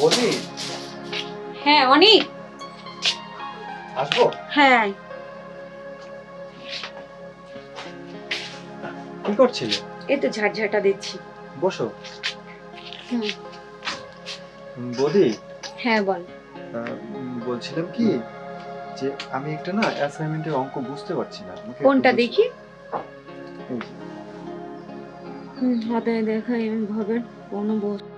বৌদি হ্যাঁ অনেক। আসব? হ্যাঁ। কি করছিলে? এই তো ঝাড়ঝাটা দিচ্ছি। বসো। হুম, হ্যাঁ বল। বলছিলাম কি যে আমি একটা না অ্যাসাইনমেন্টের অঙ্ক বুঝতে পারছি না। কোনটা দেখি? হুম, হাতে দেখা ভাবে কোনো বস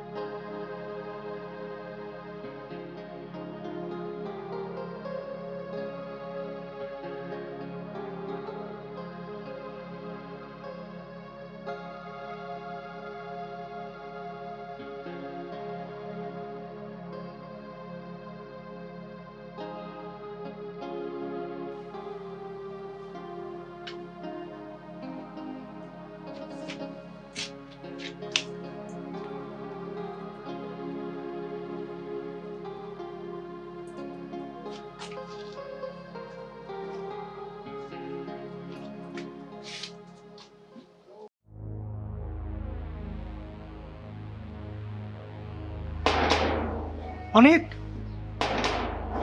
অনেক?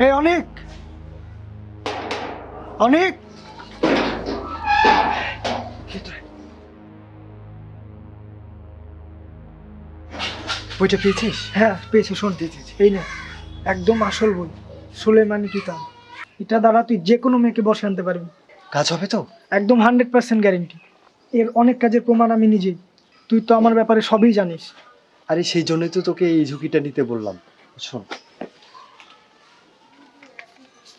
এই অনেক? অনেক? বইটা পেয়েছিস? হ্যাঁ পেয়েছি শোন এই নে একদম আসল বই সুলেমানি কিতাব। এটা দ্বারা তুই যে কোনো মেয়েকে বসে আনতে পারবি। কাজ হবে তো? একদম হান্ড্রেড পার্সেন্ট গ্যারেন্টি এর অনেক কাজের প্রমাণ আমি নিজেই তুই তো আমার ব্যাপারে সবই জানিস। আরে সেই জন্যই তো তোকে এই ঝুঁকিটা নিতে বললাম। শোন।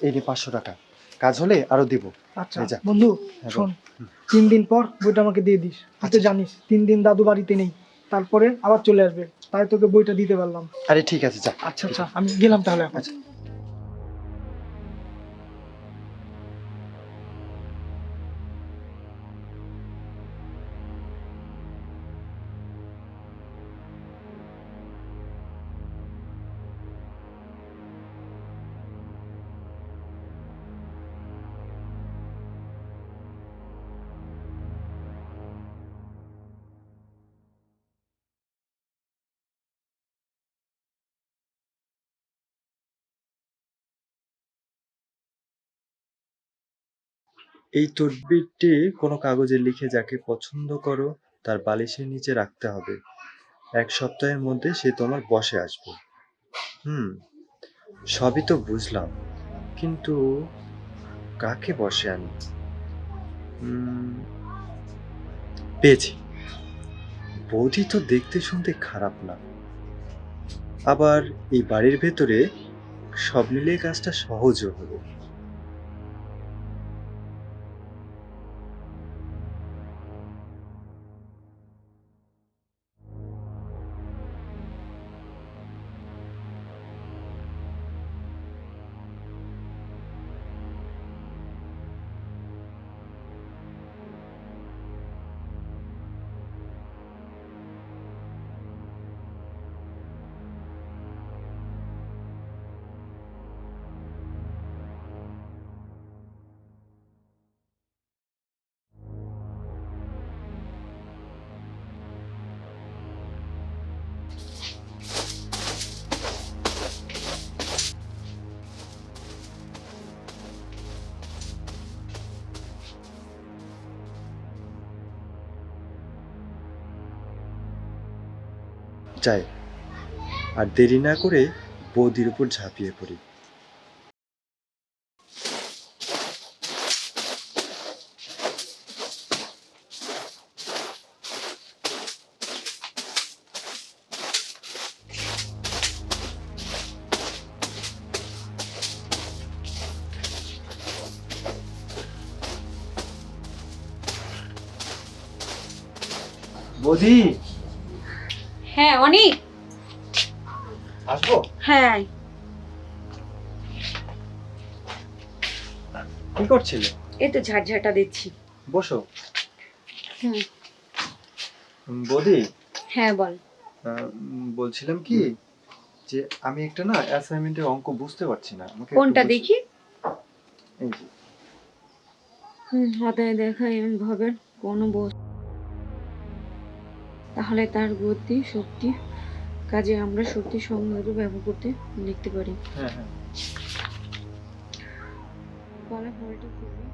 এই নে পাঁচশো টাকা। কাজ হলে আরও দিব। আচ্ছা এই যা। বন্ধু হ্যাঁ, শোন তিন দিন পর বইটা আমাকে দিয়ে দিস। তুই তো আচ্ছা। জানিস তিন দিন দাদু বাড়িতে নেই। তারপরে আবার চলে আসবে। তাই তোকে বইটা দিতে পারলাম। আরে ঠিক আছে যা। আচ্ছা আচ্ছা আমি গেলাম তাহলে এখন। আচ্ছা। এই তদবিরটি কোনো কাগজে লিখে যাকে পছন্দ করো, তার বালিশের নিচে রাখতে হবে। এক সপ্তাহের মধ্যে সে তোমার বসে আসবে। হুম, সবই তো বুঝলাম। কিন্তু কাকে বসে আনি? পেয়েছি। বৌদি তো দেখতে শুনতে খারাপ না। আবার এই বাড়ির ভেতরে সব মিলিয়ে কাজটা সহজও হবে। যাই আর দেরি না করে বৌদির উপর ঝাঁপিয়ে পড়ি। বৌদি! হ্যাঁ অনেক। আসব? হ্যাঁ। কি করছিলে? এই তো ঝাড়ঝাটা দিচ্ছি বসো। হুম, বৌদি? হ্যাঁ বল। বলছিলাম কি যে আমি একটা না অ্যাসাইনমেন্টের অঙ্ক বুঝতে পারছি না। আমাকে কোনটা দেখি? হুম, হাতে দেখা ভাবে কোনো বস তাহলে তার গতি শক্তি কাজে আমরা শক্তি সংগ্রহ ব্যবহার করতে লিখতে পারি। হ্যাঁ হ্যাঁ। ফলাফলটি খুবই